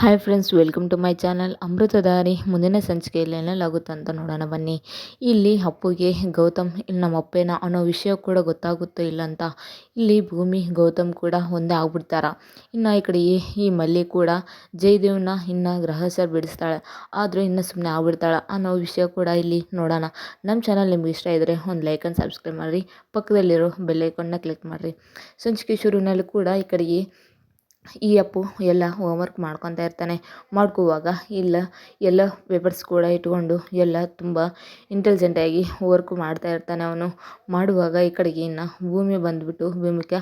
Hi friends welcome to my channel Amruthadhari ಮುಂದಿನ ಸಂಚಿಕೆಯಲ್ಲಿ ಏನಲ್ಲಾಗುತ್ತೆ ಅಂತ ನೋಡೋಣ ಬನ್ನಿ. ಇಲ್ಲಿ ಅಪ್ಪುಗೆ ಗೌತಮ್, ಇಲ್ಲಿ ನಮ್ಮ ಅಪ್ಪೇನ ಅನ್ನೋ ವಿಷಯ ಕೂಡ ಗೊತ್ತಾಗುತ್ತೋ ಇಲ್ಲ ಅಂತ. ಇಲ್ಲಿ ಭೂಮಿ, ಗೌತಮ್ ಕೂಡ ಒಂದೇ ಆಗ್ಬಿಡ್ತಾರ? ಇನ್ನು ಈ ಕಡೆ ಈ ಮಲ್ಲಿ ಕೂಡ ಜಯದೇವ್ನ ಇನ್ನು ಗ್ರಹಸರ್ ಬಿಡಿಸ್ತಾಳೆ. ಆದರೂ ಇನ್ನು ಸುಮ್ಮನೆ ಆಗ್ಬಿಡ್ತಾಳೆ ಅನ್ನೋ ವಿಷಯ ಕೂಡ ಇಲ್ಲಿ ನೋಡೋಣ. ನಮ್ಮ ಚಾನಲ್ ನಿಮ್ಗೆ ಇಷ್ಟ ಇದ್ದರೆ ಒಂದು ಲೈಕ್ ಆ್ಯಂಡ್ ಸಬ್ಸ್ಕ್ರೈಬ್ ಮಾಡಿರಿ. ಪಕ್ಕದಲ್ಲಿರೋ ಬೆಲ್ಲೈಕನ್ನ ಕ್ಲಿಕ್ ಮಾಡಿರಿ. ಸಂಚಿಕೆ ಶುರುವಿನಲ್ಲಿ ಕೂಡ ಈ ಕಡೆಗೆ ಈ ಅಪ್ಪು ಎಲ್ಲ ಹೋಮ್ವರ್ಕ್ ಮಾಡ್ಕೊತಾ ಇರ್ತಾನೆ. ಮಾಡ್ಕೋವಾಗ ಇಲ್ಲ, ಎಲ್ಲ ಪೇಪರ್ಸ್ ಕೂಡ ಇಟ್ಕೊಂಡು ಎಲ್ಲ ತುಂಬ ಇಂಟೆಲಿಜೆಂಟಾಗಿ ವರ್ಕ್ ಮಾಡ್ತಾ ಇರ್ತಾನೆ ಅವನು. ಮಾಡುವಾಗ ಈ ಕಡೆಗೆ ಇನ್ನು ಭೂಮಿ ಬಂದುಬಿಟ್ಟು, ಭೂಮಿಕ,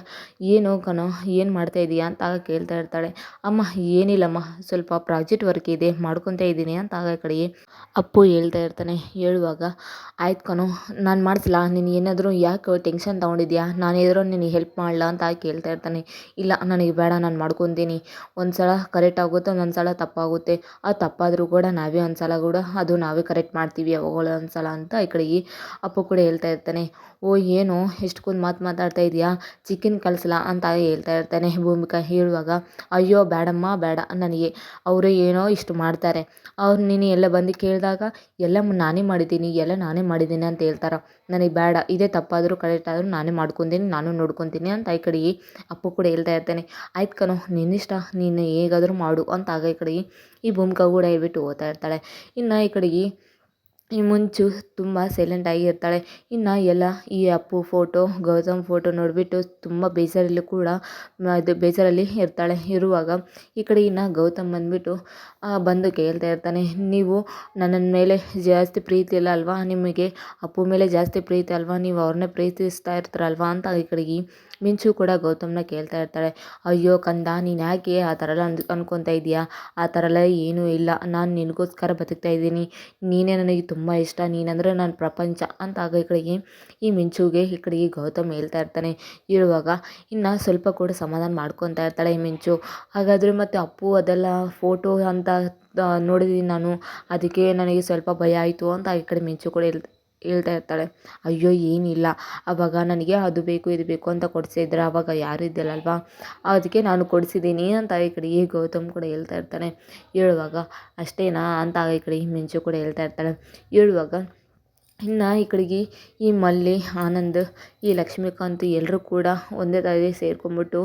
ಏನು ಕಣೋ, ಏನು ಮಾಡ್ತಾ ಇದೀಯಾ? ಅಂತ ಆಗ ಕೇಳ್ತಾ ಇರ್ತಾಳೆ. ಅಮ್ಮ, ಏನಿಲ್ಲಮ್ಮ, ಸ್ವಲ್ಪ ಪ್ರಾಜೆಕ್ಟ್ ವರ್ಕ್ ಇದೆ, ಮಾಡ್ಕೊತಾ ಇದ್ದೀನಿ ಅಂತ ಆಗ ಈ ಕಡೆಗೆ ಅಪ್ಪು ಹೇಳ್ತಾ ಇರ್ತಾನೆ. ಹೇಳುವಾಗ, ಆಯ್ತು ಕಣೋ, ನಾನು ಮಾಡಿಸ್ಲಾ ನೀನು ಏನಾದರೂ ಯಾಕೆ ಟೆನ್ಷನ್ ತೊಗೊಂಡಿದ್ಯಾ? ನಾನು ಏನಾದರೂ ನಿನಗೆ ಹೆಲ್ಪ್ ಮಾಡಲಾ? ಅಂತ ಕೇಳ್ತಾ ಇರ್ತಾನೆ. ಇಲ್ಲ, ನನಗೆ ಬೇಡ, ನಾನು ಮಾಡ್ಕೊತೀನಿ ಒಂದು ಸಲ ಕರೆಕ್ಟ್ ಆಗುತ್ತೆ ಒಂದೊಂದು ಸಲ ತಪ್ಪಾಗುತ್ತೆ. ಆ ತಪ್ಪಾದರೂ ಕೂಡ ನಾವೇ ಒಂದು ಸಲ ಕೂಡ ಅದು ನಾವೇ ಕರೆಕ್ಟ್ ಮಾಡ್ತೀವಿ ಯಾವಾಗಲೋ ಒಂದು ಸಲ ಅಂತ ಈ ಕಡೆಗೆ ಅಪ್ಪು ಕೂಡ ಹೇಳ್ತಾ ಇರ್ತಾನೆ. ಓ ಏನು ಎಷ್ಟೊಂದು ಮಾತು ಮಾತಾಡ್ತಾ ಇದೆಯಾ? ಚಿಕನ್ ಕಳಿಸ್ಲಾ ಅಂತ ಹೇಳ್ತಾ ಇರ್ತಾನೆ ಭೂಮಿಕಾ ಹೇಳುವಾಗ. ಅಯ್ಯೋ ಬೇಡಮ್ಮ ಬೇಡ ನನಗೆ. ಅವರು ಏನೋ ಇಷ್ಟು ಮಾಡ್ತಾರೆ. ಅವ್ರು ನೀನು ಎಲ್ಲ ಬಂದು ಕೇಳಿದಾಗ, ಎಲ್ಲ ನಾನೇ ಮಾಡಿದ್ದೀನಿ, ಎಲ್ಲ ನಾನೇ ಮಾಡಿದ್ದೀನಿ ಅಂತ ಹೇಳ್ತಾರೆ. ನನಗೆ ಬೇಡ ಇದೇ ತಪ್ಪಾದರೂ ಕರೆಕ್ಟ್ ಆದರೂ ನಾನೇ ಮಾಡ್ಕೊತೀನಿ, ನಾನು ನೋಡ್ಕೊತೀನಿ ಅಂತ ಈ ಕಡೆಗೆ ಅಪ್ಪು ಕೂಡ ಹೇಳ್ತಾ ಇರ್ತಾನೆ. ಆಯ್ತು ಕಣೋ ನಿನ್ನಿಷ್ಟ ನೀನು ಹೇಗಾದರೂ ಮಾಡು ಅಂತ ಆಗ ಈ ಕಡೆಗೆ ಈ ಭೂಮಿಕಾ ಕೂಡ ಹೇಳ್ಬಿಟ್ಟು ಹೋಗ್ತಾ ಇರ್ತಾಳೆ. ಇನ್ನು ಈ ಕಡೆಗೆ ಈ ಮುಂಚು ತುಂಬ ಸೈಲೆಂಟಾಗಿ ಇರ್ತಾಳೆ. ಇನ್ನು ಎಲ್ಲ ಈ ಅಪ್ಪು ಫೋಟೋ ಗೌತಮ್ ಫೋಟೋ ನೋಡಿಬಿಟ್ಟು ತುಂಬ ಬೇಜಾರಲ್ಲಿ ಕೂಡ ಅದು ಬೇಜಾರಲ್ಲಿ ಇರ್ತಾಳೆ. ಇರುವಾಗ ಈ ಕಡೆ ಇನ್ನು ಗೌತಮ್ ಬಂದುಬಿಟ್ಟು ಬಂದು ಕೇಳ್ತಾ ಇರ್ತಾನೆ. ನೀವು ನನ್ನ ಮೇಲೆ ಜಾಸ್ತಿ ಪ್ರೀತಿ ಇಲ್ಲ ಅಲ್ವಾ? ನಿಮಗೆ ಅಪ್ಪು ಮೇಲೆ ಜಾಸ್ತಿ ಪ್ರೀತಿ ಅಲ್ವಾ? ನೀವು ಅವ್ರನ್ನೇ ಪ್ರೀತಿಸ್ತಾ ಇರ್ತಾರಲ್ವಾ ಅಂತ ಈ ಕಡೆಗೆ ಮಿಂಚು ಕೂಡ ಗೌತಮ್ನ ಕೇಳ್ತಾ ಇರ್ತಾಳೆ. ಅಯ್ಯೋ ಕಂದ, ನೀನು ಯಾಕೆ ಆ ಥರ ಎಲ್ಲ ಅಂದ್, ಅನ್ಕೊತಾ ಇದೀಯಾ? ಆ ಥರ ಎಲ್ಲ ಏನೂ ಇಲ್ಲ. ನಾನು ನಿನಗೋಸ್ಕರ ಬದುಕ್ತಾ ಇದ್ದೀನಿ. ನೀನೇ ನನಗೆ ತುಂಬ ಇಷ್ಟ. ನೀನಂದರೆ ನನ್ನ ಪ್ರಪಂಚ ಅಂತ ಆಗ ಈ ಕಡೆಗೆ ಈ ಮಿಂಚುಗೆ ಈ ಕಡೆಗೆ ಗೌತಮ್ ಹೇಳ್ತಾ ಇರ್ತಾನೆ. ಹೇಳುವಾಗ ಇನ್ನು ಸ್ವಲ್ಪ ಕೂಡ ಸಮಾಧಾನ ಮಾಡ್ಕೊತಾ ಇರ್ತಾಳೆ ಈ ಮಿಂಚು. ಹಾಗಾದರೆ ಮತ್ತು ಅಪ್ಪು ಅದೆಲ್ಲ ಫೋಟೋ ಅಂತ ನೋಡಿದ್ದೀನಿ ನಾನು. ಅದಕ್ಕೆ ನನಗೆ ಸ್ವಲ್ಪ ಭಯ ಆಯಿತು ಅಂತ ಈ ಕಡೆ ಮಿಂಚು ಕೂಡ ಹೇಳ್ತಾ ಹೇಳ್ತಾ ಇರ್ತಾಳೆ, ಅಯ್ಯೋ, ಏನಿಲ್ಲ ಆವಾಗ ನನಗೆ ಅದು ಬೇಕು, ಇದು ಬೇಕು ಅಂತ ಕೊಡಿಸಿದ್ರೆ ಆವಾಗ ಯಾರೂ ಇದ್ದಿಲ್ಲಲ್ವಾ ಅದಕ್ಕೆ ನಾನು ಕೊಡಿಸಿದ್ದೀನಿ ಅಂತ ಈ ಕಡೆ ಗೌತಮ್ ಕೂಡ ಹೇಳ್ತಾ ಇರ್ತಾನೆ. ಹೇಳುವಾಗ, ಅಷ್ಟೇನಾ? ಅಂತ ಈ ಕಡೆ ಮಿಂಚು ಕೂಡ ಹೇಳ್ತಾ ಇರ್ತಾಳೆ. ಹೇಳುವಾಗ ಇನ್ನು ಈ ಕಡೆಗೆ ಈ ಮಲ್ಲಿ, ಆನಂದ್, ಈ ಲಕ್ಷ್ಮೀಕಾಂತ್ ಎಲ್ಲರೂ ಕೂಡ ಒಂದೇ ತಾಯಿ ಸೇರ್ಕೊಂಡ್ಬಿಟ್ಟು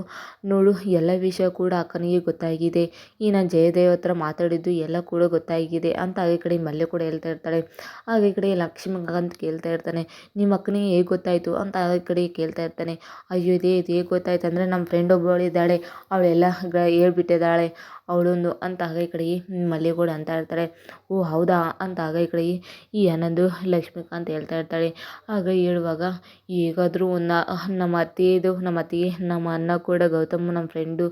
ನೋಡು, ಎಲ್ಲ ವಿಷಯ ಕೂಡ ಅಕ್ಕನಿಗೆ ಗೊತ್ತಾಗಿದೆ. ಈ ನಾನು ಜಯದೇವ ಹತ್ರ ಮಾತಾಡಿದ್ದು ಎಲ್ಲ ಕೂಡ ಗೊತ್ತಾಗಿದೆ ಅಂತ ಈ ಕಡೆ ಮಲ್ಲೆ ಕೂಡ ಹೇಳ್ತಾ ಇರ್ತಾಳೆ. ಆಗ ಈ ಕಡೆ ಲಕ್ಷ್ಮೀಕಾಂತ್ ಕೇಳ್ತಾ ಇರ್ತಾನೆ, ನಿಮ್ಮ ಅಕ್ಕನಿಗೆ ಹೇಗೆ ಗೊತ್ತಾಯಿತು? ಅಂತ ಈ ಕಡೆ ಕೇಳ್ತಾ ಇರ್ತಾನೆ, ಅಯ್ಯೋ, ಇದೇ, ಇದು ಹೇಗೆ ಗೊತ್ತಾಯ್ತು ಅಂದರೆ ನಮ್ಮ ಫ್ರೆಂಡ್ ಒಬ್ಬಳಿದ್ದಾಳೆ ಅವಳೆಲ್ಲ ಹೇಳ್ಬಿಟ್ಟಿದ್ದಾಳೆ. ಅವಳೊಂದು ಅಂತ ಆಗ ಈ ಕಡೆಗೆ ಮಲ್ಲಿಗೌಡ ಅಂತ ಇರ್ತಾರೆ ಓ, ಹೌದಾ? ಅಂತ ಆಗ ಈ ಕಡೆಗೆ ಈ ಆನಂದು ಲಕ್ಷ್ಮೀಕಾಂತ್ ಹೇಳ್ತಾ ಇರ್ತಾಳೆ. ಆಗ ಹೇಳುವಾಗ, ಹೇಗಾದರೂ ಒಂದು ನಮ್ಮ ಅತ್ತೆದು ನಮ್ಮ ಅತ್ತಿಗೆ ನಮ್ಮ ಅಣ್ಣ ಕೂಡ, ಗೌತಮ್ ನಮ್ಮ ಫ್ರೆಂಡು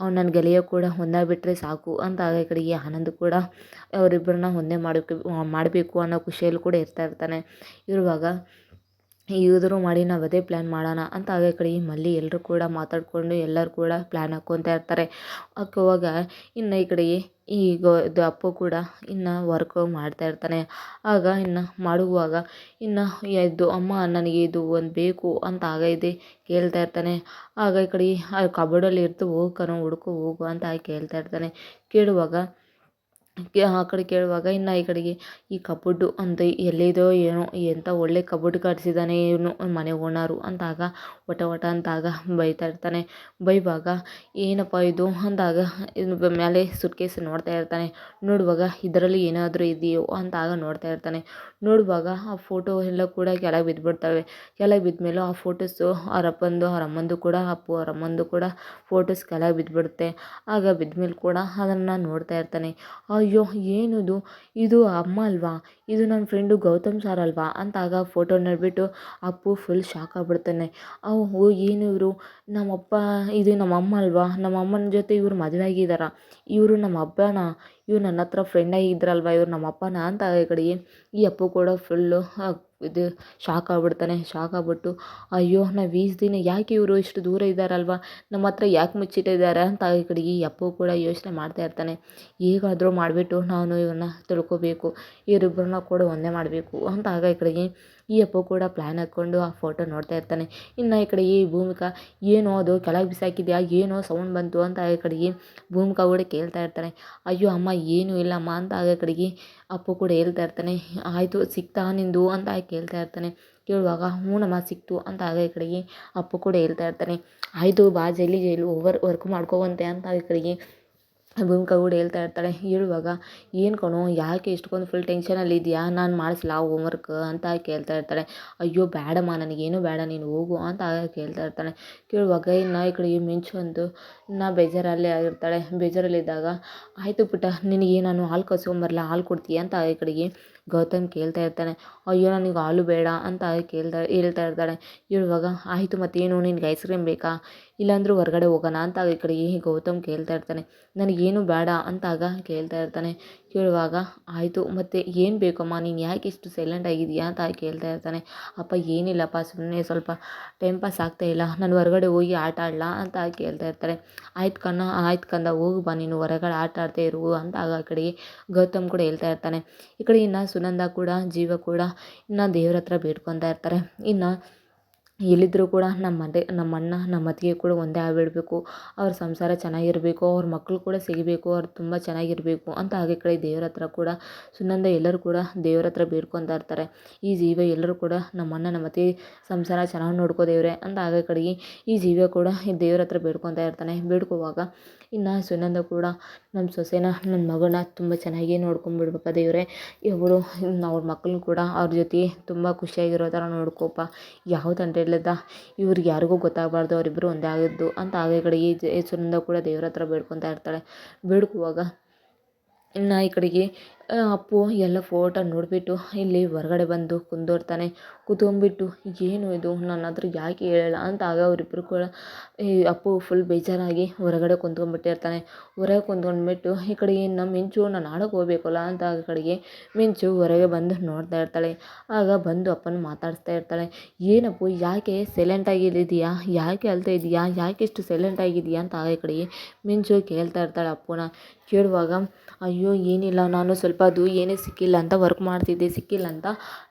ಅವ್ನು ನನ್ನ ಗೆಳೆಯ ಕೂಡ ಬಿಟ್ಟರೆ ಸಾಕು. ಅಂತ ಆಗ ಈ ಕಡೆಗೆ ಆನಂದ್ ಕೂಡ ಅವರಿಬ್ಬರನ್ನ ಒಂದೇ ಮಾಡಬೇಕು ಮಾಡಬೇಕು ಅನ್ನೋ ಖುಷಿಯಲ್ಲಿ ಕೂಡ ಇರ್ತಾ ಇರ್ತಾನೆ. ಇರುವಾಗ ಹೇಗಾದರೂ ಮಾಡಿ ನಾವು ಅದೇ ಪ್ಲ್ಯಾನ್ ಮಾಡೋಣ ಅಂತ ಆಗ ಕಡೆ ಈ ಮಲ್ಲಿ ಎಲ್ಲರೂ ಕೂಡ ಮಾತಾಡಿಕೊಂಡು ಎಲ್ಲರೂ ಕೂಡ ಪ್ಲ್ಯಾನ್ ಹಾಕ್ಕೊತ ಇರ್ತಾರೆ. ಹಾಕುವಾಗ ಇನ್ನು ಈ ಕಡೆಗೆ ಈಗ ಇದು ಅಪ್ಪು ಕೂಡ ಇನ್ನು ವರ್ಕ್ ಮಾಡ್ತಾ ಇರ್ತಾನೆ. ಆಗ ಇನ್ನು ಮಾಡುವಾಗ ಇನ್ನು ಇದು ಅಮ್ಮ ನನಗೆ ಇದು ಒಂದು ಬೇಕು ಅಂತ ಆಗ ಇದೆ ಕೇಳ್ತಾ ಇರ್ತಾನೆ. ಆಗ ಈ ಕಡೆ ಕಬೋರ್ಡಲ್ಲಿ ಇರ್ತು ಹೋಗು ಹುಡ್ಕೊ ಹೋಗು ಅಂತ ಕೇಳ್ತಾ ಇರ್ತಾನೆ. ಕೇಳುವಾಗ ಆ ಕಡೆ ಕೇಳುವಾಗ, ಇನ್ನು ಈ ಕಡೆಗೆ, ಈ ಕಬೋರ್ಡು ಅಂತ ಎಲ್ಲಿದೋ ಏನೋ ಎಂಥ ಒಳ್ಳೆ ಕಬೋರ್ಡ್ ಕಟ್ಸಿದ್ದಾನೆ ಇವನು, ಮನೆ ಓನರು ಅಂದಾಗ, ವಟ ವಟ ಅಂದಾಗ ಬೈತಾ ಇರ್ತಾನೆ. ಬೈವಾಗ, ಏನಪ್ಪ ಇದು? ಅಂದಾಗ ಇದು ಮೇಲೆ ಸುಟ್ಕೇಸ್ ನೋಡ್ತಾ ಇರ್ತಾನೆ. ನೋಡುವಾಗ, ಇದರಲ್ಲಿ ಏನಾದರೂ ಇದೆಯೋ? ಅಂತ ಆಗ ನೋಡ್ತಾ ಇರ್ತಾನೆ. ನೋಡುವಾಗ, ಆ ಫೋಟೋ ಎಲ್ಲ ಕೂಡ ಕೆಳಗೆ ಬಿದ್ದುಬಿಡ್ತವೆ ಕೆಳಗೆ ಬಿದ್ದ ಆ ಫೋಟೋಸು ಅವ್ರ ಅಪ್ಪಂದು ಕೂಡ ಅಪ್ಪು ಅವ್ರ ಕೂಡ ಫೋಟೋಸ್ ಕೆಳಗೆ ಬಿದ್ದುಬಿಡುತ್ತೆ ಆಗ ಬಿದ್ದ ಕೂಡ ಅದನ್ನು ನೋಡ್ತಾ ಇರ್ತಾನೆ. ಅಯ್ಯೋ, ಏನಿದು? ಇದು ಅಮ್ಮ ಅಲ್ವಾ? ಇದು ನನ್ನ ಫ್ರೆಂಡು ಗೌತಮ್ ಸರ್ ಅಲ್ವಾ? ಅಂತ ಆಗ ಫೋಟೋ ನೋಡಿಬಿಟ್ಟು, ಅಪ್ಪು ಫುಲ್ ಶಾಕ್ ಆಗ್ಬಿಡ್ತಾನೆ. ಓ ಏನು ಇವರು? ನಮ್ಮಪ್ಪ, ಇದು ನಮ್ಮ ಅಮ್ಮ ಅಲ್ವಾ? ನಮ್ಮ ಅಮ್ಮನ ಜೊತೆ ಇವ್ರು ಮದುವೆ ಆಗಿದ್ದಾರಾ ಇವರು ನಮ್ಮ ಅಪ್ಪನಾ ಇವ್ರು ನನ್ನ ಹತ್ರ ಫ್ರೆಂಡ್ ಆಗಿದ್ರಲ್ವ ಇವ್ರು ನಮ್ಮ ಅಪ್ಪನಾ ಅಂತ ಈ ಕಡೆಗೆ ಈ ಅಪ್ಪು ಕೂಡ ಫುಲ್ಲು ಇದು ಶಾಕ್ ಆಗ್ಬಿಡ್ತಾನೆ. ಶಾಕ್ ಆಗ್ಬಿಟ್ಟು, ಅಯ್ಯೋ, ನಾವು ದಿನ ಯಾಕೆ ಇವರು ಇಷ್ಟು ದೂರ ಇದ್ದಾರಲ್ವ? ನಮ್ಮ ಹತ್ರ ಯಾಕೆ ಮುಚ್ಚಿಟ್ಟಿದ್ದಾರೆ? ಅಂತ ಈ ಕಡೆಗೆ ಈ ಅಪ್ಪು ಕೂಡ ಯೋಚನೆ ಮಾಡ್ತಾ ಇರ್ತಾನೆ. ಹೇಗಾದರೂ ಮಾಡಿಬಿಟ್ಟು ನಾನು ಇವ್ರನ್ನ ತಿಳ್ಕೊಬೇಕು. ಇವರಿಬ್ಬರನ್ನ ಕೂಡ ಒಂದೇ ಮಾಡಬೇಕು. ಅಂತ ಆಗ ಈ ಕಡೆಗೆ ಈ ಅಪ್ಪು ಕೂಡ ಪ್ಲ್ಯಾನ್ ಹಾಕ್ಕೊಂಡು ಆ ಫೋಟೋ ನೋಡ್ತಾ ಇರ್ತಾನೆ. ಇನ್ನು ಈ ಕಡೆ ಈ ಭೂಮಿಕಾ ಏನೋ ಅದು ಕೆಳಗೆ ಬಿಸಾಕಿದ್ಯಾ, ಏನೋ ಸೌಂಡ್ ಬಂತು ಅಂತ ಆ ಕಡೆಗೆ ಭೂಮಿಕಾ ಕೂಡ ಕೇಳ್ತಾ ಇರ್ತಾನೆ. ಅಯ್ಯೋ ಅಮ್ಮ, ಏನೂ ಇಲ್ಲಮ್ಮ ಅಂತ ಆಗ ಕಡೆಗೆ ಅಪ್ಪು ಕೂಡ ಹೇಳ್ತಾ ಇರ್ತಾನೆ. ಆಯಿತು ಸಿಕ್ತಾ ನಿಂದು ಅಂತ ಕೇಳ್ತಾ ಇರ್ತಾನೆ. ಕೇಳುವಾಗ ಹ್ಞೂನಮ್ಮ ಸಿಕ್ತು ಅಂತ ಆಗ ಕಡೆಗೆ ಅಪ್ಪು ಕೂಡ ಹೇಳ್ತಾ ಇರ್ತಾನೆ. ಆಯಿತು, ಬಾ ಜೈಲಿ ಜೈಲು ಓವರ್ ವರ್ಕ್ ಮಾಡ್ಕೋವಂತೆ ಅಂತ ಈ ಕಡೆಗೆ ಭೂಮಿಕಾ ಕೂಡ ಹೇಳ್ತಾ ಇರ್ತಾಳೆ ಹೇಳುವಾಗ ಏನು ಕಣೋ, ಯಾಕೆ ಇಷ್ಟೊಂದು ಫುಲ್ ಟೆನ್ಷನಲ್ಲಿ ಇದೆಯಾ ನಾನು ಮಾಡಿಸ್ಲಾ ವರ್ಕ್ ಅಂತ ಕೇಳ್ತಾ ಇರ್ತಾಳೆ. ಅಯ್ಯೋ ಬೇಡಮ್ಮ ನನಗೇನು ಬೇಡ ನೀನು ಹೋಗು ಅಂತ ಕೇಳ್ತಾ ಇರ್ತಾಳೆ. ಕೇಳುವಾಗ, ಇನ್ನು ಈ ಕಡೆ ಮಿಂಚು ಅಂದು ಇನ್ನು ಬೇಜಾರಲ್ಲೇ ಆಗಿರ್ತಾಳೆ ಬೇಜಾರಲ್ಲಿದ್ದಾಗ, ಆಯಿತು ಪುಟ್ಟ ನಿನಗೆ ನಾನು ಹಾಲು ಕಸ್ಕೊಂಬರಲಾ ಹಾಲು ಕೊಡ್ತೀಯ? ಅಂತ ಈ ಕಡೆಗೆ ಗೌತಮ್ ಕೇಳ್ತಾ ಇರ್ತಾನೆ, ಅಯ್ಯೋ, ನನಗೆ ಹಾಲು ಬೇಡ ಅಂತ ಕೇಳ್ತಾ, ಹೇಳ್ತಾ ಇರ್ತಾಳೆ. ಇವಾಗ ಆಯಿತು ಮತ್ತೇನು, ನಿನಗೆ ಐಸ್ ಕ್ರೀಮ್ ಬೇಕಾ? ಇಲ್ಲಾಂದ್ರೆ ಹೊರಗಡೆ ಹೋಗೋಣ ಅಂತ ಈ ಕಡೆಗೆ ಗೌತಮ್ ಕೇಳ್ತಾ ಇರ್ತಾನೆ. ನನಗೇನು ಬೇಡ ಅಂತ ಆಗ ಕೇಳ್ತಾ ಇರ್ತಾನೆ. ಕೇಳುವಾಗ, ಆಯಿತು, ಮತ್ತು ಏನು ಬೇಕಮ್ಮ? ನೀನು ಯಾಕೆ ಇಷ್ಟು ಸೈಲೆಂಟ್ ಆಗಿದೆಯಾ ಅಂತ ಕೇಳ್ತಾ ಇರ್ತಾನೆ. ಅಪ್ಪ, ಏನಿಲ್ಲಪ್ಪ ಸುಮ್ಮನೆ ಸ್ವಲ್ಪ ಟೈಮ್ ಪಾಸ್ ಆಗ್ತಾ ಇಲ್ಲ. ನಾನು ಹೊರಗಡೆ ಹೋಗಿ ಆಟ ಆಡಲಾ? ಅಂತ ಕೇಳ್ತಾ ಇರ್ತಾರೆ ಆಯ್ತು ಕಣ್ಣ, ಆಯ್ತು ಕಂದ, ಹೋಗು ಬಾ ನೀನು, ಹೊರಗಡೆ ಆಟ ಆಡ್ತಾ ಇರು ಅಂತ ಆಗ ಆ ಕಡೆಗೆ ಗೌತಮ್ ಕೂಡ ಹೇಳ್ತಾ ಇರ್ತಾನೆ. ಈ ಕಡೆ ಇನ್ನು ಸುನಂದ ಕೂಡ ಜೀವ ಕೂಡ ಇನ್ನು ದೇವ್ರ ಹತ್ರ ಬೇಡ್ಕೊತಾ ಇರ್ತಾರೆ. ಇನ್ನು ಎಲ್ಲಿದ್ದರೂ ಕೂಡ ನಮ್ಮ ಮನೆ ನಮ್ಮ ಅಣ್ಣ, ನಮ್ಮ ಅತ್ತಿಗೆ ಕೂಡ ಒಂದೇ ಆಗಿಬಿಡ್ಬೇಕು ಅವ್ರ ಸಂಸಾರ ಚೆನ್ನಾಗಿರ್ಬೇಕು, ಅವ್ರ ಮಕ್ಕಳು ಕೂಡ ಸಿಗಬೇಕು, ಅವ್ರು ತುಂಬ ಚೆನ್ನಾಗಿರಬೇಕು ಅಂತ ಹಾಗೆ ಕಡೆ ದೇವ್ರ ಹತ್ರ ಕೂಡ ಸುನಂದ ಎಲ್ಲರೂ ಕೂಡ ದೇವ್ರ ಹತ್ರ ಬೇಡ್ಕೊತಾ ಇರ್ತಾರೆ. ಈ ಜೀವ ಎಲ್ಲರೂ ಕೂಡ ನಮ್ಮ ಅಣ್ಣ, ನಮ್ಮ ಅತ್ತಿಗೆ ಸಂಸಾರ ಚೆನ್ನಾಗಿ ನೋಡ್ಕೋ ದೇವರೇ ಅಂತ ಹಾಗೆ ಕಡೆಗೆ ಈ ಜೀವ ಕೂಡ ಈ ದೇವ್ರ ಹತ್ರ ಬೇಡ್ಕೊತಾ ಇರ್ತಾನೆ. ಬೇಡ್ಕೋವಾಗ ಇನ್ನು ಸುನಂದ ಕೂಡ ನಮ್ಮ ಸೊಸೆನ ನನ್ನ ಮಗನ ತುಂಬ ಚೆನ್ನಾಗಿ ನೋಡ್ಕೊಂಬಿಡ್ಬೇಕು ದೇವರೇ. ಇವರು ಅವ್ರ ಮಕ್ಕಳು ಕೂಡ ಅವ್ರ ಜೊತೆ ತುಂಬ ಖುಷಿಯಾಗಿರೋ ಥರ ನೋಡ್ಕೋಪ್ಪ ಯಾವುದಂದ್ರೆ ಇಲ್ಲದ ಇವ್ರಿಗೆ ಯಾರಿಗೂ ಗೊತ್ತಾಗಬಾರ್ದು ಅವರಿಬ್ಬರು ಒಂದೇ ಆಗಿದ್ದು ಅಂತ ಆಗ ಈ ಕಡೆ ಈ ಕೂಡ ದೇವ್ರ ಹತ್ರ ಬೇಡ್ಕೊತಾ ಇರ್ತಾಳೆ. ಬೇಡ್ಕುವಾಗ ಇನ್ನು ಈ ಕಡೆಗೆ ಅಪ್ಪು, ಎಲ್ಲ ಫೋಟೋ ನೋಡಿಬಿಟ್ಟು ಇಲ್ಲಿ ಹೊರಗಡೆ ಬಂದು ಕುಂದೋರ್ತಾನೆ. ಕುತ್ಕೊಂಬಿಟ್ಟು ಏನು ಇದು? ನನ್ನ ಹತ್ರ ಯಾಕೆ ಹೇಳಲ್ಲ? ಅಂತ ಆಗ ಅವರಿಬ್ಬರು ಕೂಡ ಈ ಅಪ್ಪು ಫುಲ್ ಬೇಜಾರಾಗಿ ಹೊರಗಡೆ ಕುಂತ್ಕೊಂಡ್ಬಿಟ್ಟಿರ್ತಾನೆ. ಹೊರಗೆ ಕುಂತ್ಕೊಂಡ್ಬಿಟ್ಟು, ಈ ಕಡೆ ನಮ್ಮ ಮಿಂಚು? ನಾನು ಆಡೋಕೆ ಹೋಗ್ಬೇಕಲ್ಲ? ಅಂತ ಆ ಕಡೆಗೆ ಮಿಂಚು ಹೊರಗೆ ಬಂದು ನೋಡ್ತಾ ಇರ್ತಾಳೆ. ಆಗ ಬಂದು ಅಪ್ಪನ ಮಾತಾಡಿಸ್ತಾ ಇರ್ತಾಳೆ. ಏನಪ್ಪು, ಯಾಕೆ ಸೈಲೆಂಟ್ ಇದೆಯಾ ಯಾಕೆ ಅಳ್ತಾ ಇದೆಯಾ ಯಾಕೆ ಇಷ್ಟು ಸೈಲೆಂಟ್ ಆಗಿದೆಯಾ ಅಂತ ಆಗ ಈ ಕಡೆಗೆ ಮಿಂಚು ಕೇಳ್ತಾ ಇರ್ತಾಳೆ ಅಪ್ಪನ. ಕೇಳುವಾಗ, ಅಯ್ಯೋ, ಏನಿಲ್ಲ, ನಾನು ಸ್ವಲ್ಪ ಅದು ಏನೇ ಸಿಕ್ಕಿಲ್ಲ ಅಂತ ವರ್ಕ್ ಮಾಡ್ತಿದ್ದೆ, ಸಿಕ್ಕಿಲ್ಲ ಅಂತ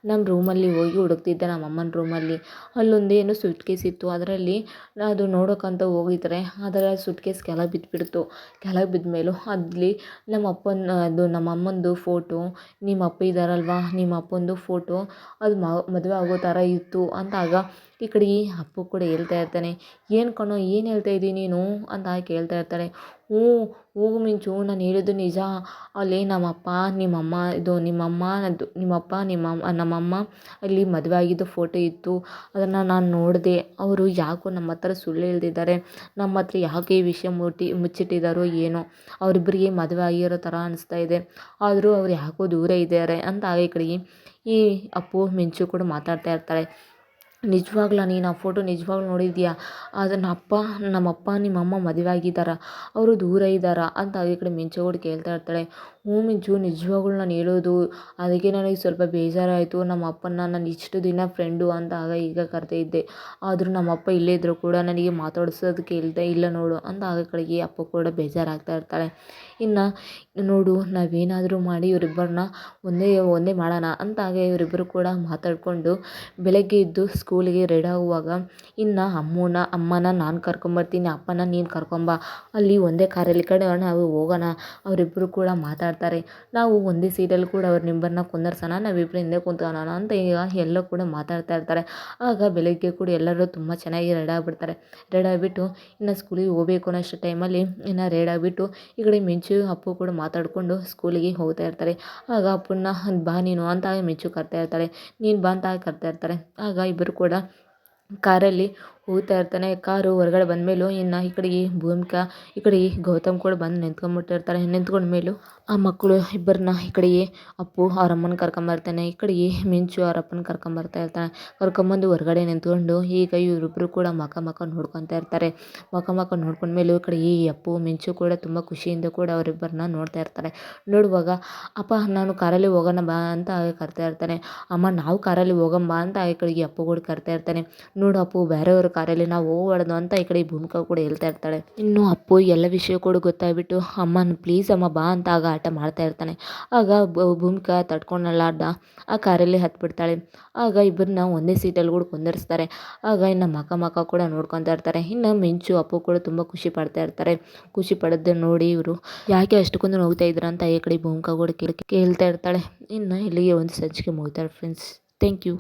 ನಮ್ಮ ರೂಮಲ್ಲಿ ಹೋಗಿ ಹುಡುಕ್ತಿದ್ದೆ, ನಮ್ಮ ಅಮ್ಮನ ರೂಮಲ್ಲಿ ಅಲ್ಲೊಂದು ಏನೋ ಕೇಸ್ ಇತ್ತು, ಅದರಲ್ಲಿ ಅದು ನೋಡೋಕ್ಕಂತ ಹೋಗಿದ್ರೆ ಅದರ ಕೇಸ್ ಕೆಳಗೆ ಬಿದ್ದುಬಿಡ್ತು ಕೆಳಗೆ ಬಿದ್ದ ಮೇಲೂ ಅಲ್ಲಿ ನಮ್ಮ ಅಪ್ಪನ, ಅದು ನಮ್ಮ ಅಮ್ಮಂದು ಫೋಟೋ ನಿಮ್ಮ ಅಪ್ಪ ಇದ್ದಾರಲ್ವಾ ನಿಮ್ಮ ಅಪ್ಪಂದು ಫೋಟೋ ಅದು ಮದುವೆ ಆಗೋ ಥರ ಇತ್ತು. ಅಂತ ಆಗ ಈ ಕಡೆ ಅಪ್ಪು ಕೂಡ ಹೇಳ್ತಾ ಇರ್ತಾನೆ, ಏನು ಕಣೋ, ಏನು ಹೇಳ್ತಾ ಇದ್ದೀನಿ ನೀನು? ಅಂತ ಕೇಳ್ತಾ ಇರ್ತಾಳೆ. ಹ್ಞೂ ಹೋಗು ಮಿಂಚು, ನಾನು ಹೇಳಿದ್ದು ನಿಜ. ಅಲ್ಲಿ ನಮ್ಮಪ್ಪ, ನಿಮ್ಮಮ್ಮ, ಇದು ನಿಮ್ಮಮ್ಮ, ಅದು ನಿಮ್ಮಪ್ಪ ನಿಮ್ಮಮ್ಮ ನಮ್ಮಮ್ಮ ಅಲ್ಲಿ ಮದುವೆ ಆಗಿದ್ದು ಫೋಟೋ ಇತ್ತು. ಅದನ್ನು ನಾನು ನೋಡಿದೆ. ಅವರು ಯಾಕೋ ನಮ್ಮ ಹತ್ರ ಸುಳ್ಳು ಹೇಳ್ದಿದ್ದಾರೆ. ನಮ್ಮ ಹತ್ರ ಯಾಕೆ ಈ ವಿಷಯ ಮುಟ್ಟಿ ಮುಚ್ಚಿಟ್ಟಿದ್ದಾರೋ ಏನೋ. ಅವರಿಬ್ಬರಿಗೆ ಮದುವೆ ಆಗಿರೋ ಥರ ಅನಿಸ್ತಾ ಇದೆ. ಆದರೂ ಅವ್ರು ಯಾಕೋ ದೂರ ಇದ್ದಾರೆ. ಅಂತ ಈ ಕಡೆಗೆ ಈ ಅಪ್ಪು, ಮಿಂಚು ಕೂಡ ಮಾತಾಡ್ತಾ ಇರ್ತಾಳೆ ನಿಜವಾಗ್ಲಾ ನೀನು ಆ ಫೋಟೋ ನಿಜವಾಗ್ಲೂ ನೋಡಿದ್ಯಾ? ನಮ್ಮ ಅಪ್ಪ ನಮ್ಮ ಅಪ್ಪ ನಿಮ್ಮ ನಿಮ್ಮಮ್ಮ ಮದುವೆ ಆಗಿದ್ದಾರಾ? ಅವರು ದೂರ ಇದ್ದಾರಾ? ಅಂತ ಈ ಕಡೆ ಮಿಂಚು ಕೇಳ್ತಾ ಇರ್ತಾಳೆ. ಹ್ಞೂ ಮಿಂಚು, ನಿಜವಾಗ್ಲೂ ನಾನು ಹೇಳೋದು ಅದಕ್ಕೆ ನನಗೆ ಸ್ವಲ್ಪ ಬೇಜಾರಾಯಿತು. ನಮ್ಮ ಅಪ್ಪನ ನಾನು ಇಷ್ಟು ದಿನ ಫ್ರೆಂಡು ಅಂತ ಆಗ ಈಗ ಕರೆದಿದ್ದೆ ಆದರೂ ನಮ್ಮ ಅಪ್ಪ ಇಲ್ಲೇ ಇದ್ದರೂ ಕೂಡ ನನಗೆ ಮಾತಾಡ್ಸೋದಕ್ಕೆ ಇಲ್ಲದೆ ಇಲ್ಲ ನೋಡು ಅಂತ ಆಗ ಕಡೆಗೆ ಅಪ್ಪ ಕೂಡ ಬೇಜಾರಾಗ್ತಾ ಇರ್ತಾಳೆ. ಇನ್ನು ನೋಡು, ನಾವೇನಾದರೂ ಮಾಡಿ ಇವರಿಬ್ಬರನ್ನ ಒಂದೇ ಒಂದೇ ಮಾಡೋಣ ಅಂತ ಆಗ ಇವರಿಬ್ಬರು ಕೂಡ ಮಾತಾಡಿಕೊಂಡು ಬೆಳಗ್ಗೆ ಎದ್ದು ಸ್ಕೂಲಿಗೆ ರೆಡಿ ಆಗುವಾಗ ಇನ್ನು ಅಮ್ಮನ ಅಮ್ಮನ ನಾನು ಕರ್ಕೊಂಬರ್ತೀನಿ, ಅಪ್ಪನ ನೀನು ಕರ್ಕೊಂಬ, ಅಲ್ಲಿ ಒಂದೇ ಕಾರಲ್ಲಿ ಕಡೆ ನಾವು ಹೋಗೋಣ. ಅವರಿಬ್ಬರು ಕೂಡ ಮಾತಾಡ್ತಾರೆ ನಾವು ಒಂದೇ ಸೀಟಲ್ಲಿ ಕೂಡ ಅವ್ರ ಕುಂದರ್ಸೋಣ ನಾವಿಬ್ಬರು ಹಿಂದೆ ಕುಂತ್ಕೊಳ್ಳೋಣ ಅಂತ ಈಗ ಎಲ್ಲ ಕೂಡ ಮಾತಾಡ್ತಾ ಇರ್ತಾರೆ. ಆಗ ಬೆಳಗ್ಗೆ ಕೂಡ ಎಲ್ಲರೂ ತುಂಬ ಚೆನ್ನಾಗಿ ರೆಡಿ ಆಗಿಬಿಡ್ತಾರೆ. ಆಗಿಬಿಟ್ಟು ಇನ್ನು ಸ್ಕೂಲಿಗೆ ಹೋಗಬೇಕು ಅನ್ನೋಷ್ಟು ಟೈಮಲ್ಲಿ ಇನ್ನು ರೆಡಿ ಈ ಕಡೆ ಮಿಂಚು, ಅಪ್ಪು ಕೂಡ ಮಾತಾಡಿಕೊಂಡು ಸ್ಕೂಲಿಗೆ ಹೋಗ್ತಾ ಇರ್ತಾರೆ. ಆಗ ಅಪ್ಪನ್ನ, ಬಾ ನೀನು ಅಂತ ಮಿಂಚು ಕರ್ತಾ ಇರ್ತಾಳೆ ನೀನು ಬಾ ಅಂತ ಕರ್ತಾ ಇರ್ತಾರೆ. ಆಗ ಇಬ್ಬರು ಕೂಡ ಕಾರಲ್ಲಿ ಹೋಗ್ತಾ ಇರ್ತಾನೆ, ಕಾರು ಹೊರಗಡೆ ಬಂದಮೇಲೂ ಇನ್ನು ಈ ಕಡೆಗೆ ಭೂಮಿಕಾ, ಈ ಕಡೆಗೆ ಗೌತಮ್ ಕೂಡ ಬಂದು ನಿಂತ್ಕೊಂಡ್ಬಿಟ್ಟಿರ್ತಾರೆ ನಿಂತ್ಕೊಂಡ ಮೇಲೂ ಆ ಮಕ್ಕಳು ಇಬ್ಬರನ್ನ ಈ ಕಡೆಗೆ ಅಪ್ಪು ಅವ್ರ ಅಮ್ಮನ ಕರ್ಕೊಂಬರ್ತಾನೆ ಈ ಕಡೆಗೆ ಮಿಂಚು ಅವ್ರ ಅಪ್ಪನ ಕರ್ಕೊಂಬರ್ತಾ ಇರ್ತಾನೆ. ಕರ್ಕೊಂಬಂದು ಹೊರಗಡೆ ನಿಂತ್ಕೊಂಡು ಈಗ ಇವರಿಬ್ಬರು ಕೂಡ ಮಕ ಮಕ ನೋಡ್ಕೊತಾ ಇರ್ತಾರೆ. ಮಕ ಮಕ ನೋಡ್ಕೊಂಡ ಮೇಲೂ ಈ ಕಡೆ ಈ ಅಪ್ಪು, ಮಿಂಚು ಕೂಡ ತುಂಬ ಖುಷಿಯಿಂದ ಕೂಡ ಅವರಿಬ್ಬರನ್ನ ನೋಡ್ತಾ ಇರ್ತಾರೆ. ನೋಡುವಾಗ, ಅಪ್ಪ, ನಾನು ಕಾರಲ್ಲಿ ಹೋಗೋಣ ಬಾ ಅಂತ ಕರ್ತಾ ಇರ್ತಾನೆ. ಅಮ್ಮ, ನಾವು ಕಾರಲ್ಲಿ ಹೋಗಮ್ಮ ಅಂತ ಈ ಕಡೆಗೆ ಅಪ್ಪು ಕೂಡ ಕರ್ತಾ ಇರ್ತಾನೆ. ನೋಡು ಅಪ್ಪು, ಬೇರೆಯವ್ರ ಕಾರಲ್ಲಿ ನಾವು ಹೋಗ್ಬಾರ್ದು ಅಂತ ಈ ಕಡೆ ಭೂಮಿಕಾ ಕೂಡ ಹೇಳ್ತಾ ಇರ್ತಾಳೆ. ಇನ್ನು ಅಪ್ಪು ಎಲ್ಲ ವಿಷಯ ಕೂಡ ಗೊತ್ತಾಗ್ಬಿಟ್ಟು, ಅಮ್ಮನ ಪ್ಲೀಸ್ ಅಮ್ಮ ಬಾ ಅಂತ ಆಗ ಆಟ ಮಾಡ್ತಾ ಇರ್ತಾನೆ. ಆಗ ಭೂಮಿಕಾ ತಡ್ಕೊಳಲಾರ್ದ ಆ ಕಾರಲ್ಲಿ ಹತ್ಬಿಡ್ತಾಳೆ. ಆಗ ಇಬ್ಬರನ್ನ ಒಂದೇ ಸೀಟಲ್ಲಿ ಕೂಡ ಕುಂದರ್ಸ್ತಾರೆ. ಆಗ ಇನ್ನು ಮಕ ಮಕ ಕೂಡ ನೋಡ್ಕೊತಾ ಇರ್ತಾರೆ. ಇನ್ನು ಮಿಂಚು, ಅಪ್ಪು ಕೂಡ ತುಂಬ ಖುಷಿ ಪಡ್ತಾ ಇರ್ತಾರೆ. ಖುಷಿ ನೋಡಿ ಇವರು ಯಾಕೆ ಅಷ್ಟಕ್ಕೊಂದು ನೋಗ್ತಾ ಇದ್ರ ಅಂತ ಈ ಕಡೆ ಭೂಮಿಕಾ ಕೂಡ ಕೇಳಿ, ಕೇಳ್ತಾ ಇರ್ತಾಳೆ. ಇನ್ನು ಇಲ್ಲಿಗೆ ಒಂದು ಸಂಚಿಕೆ ಮುಗಿತಾರೆ ಫ್ರೆಂಡ್ಸ್ ಥ್ಯಾಂಕ್ ಯು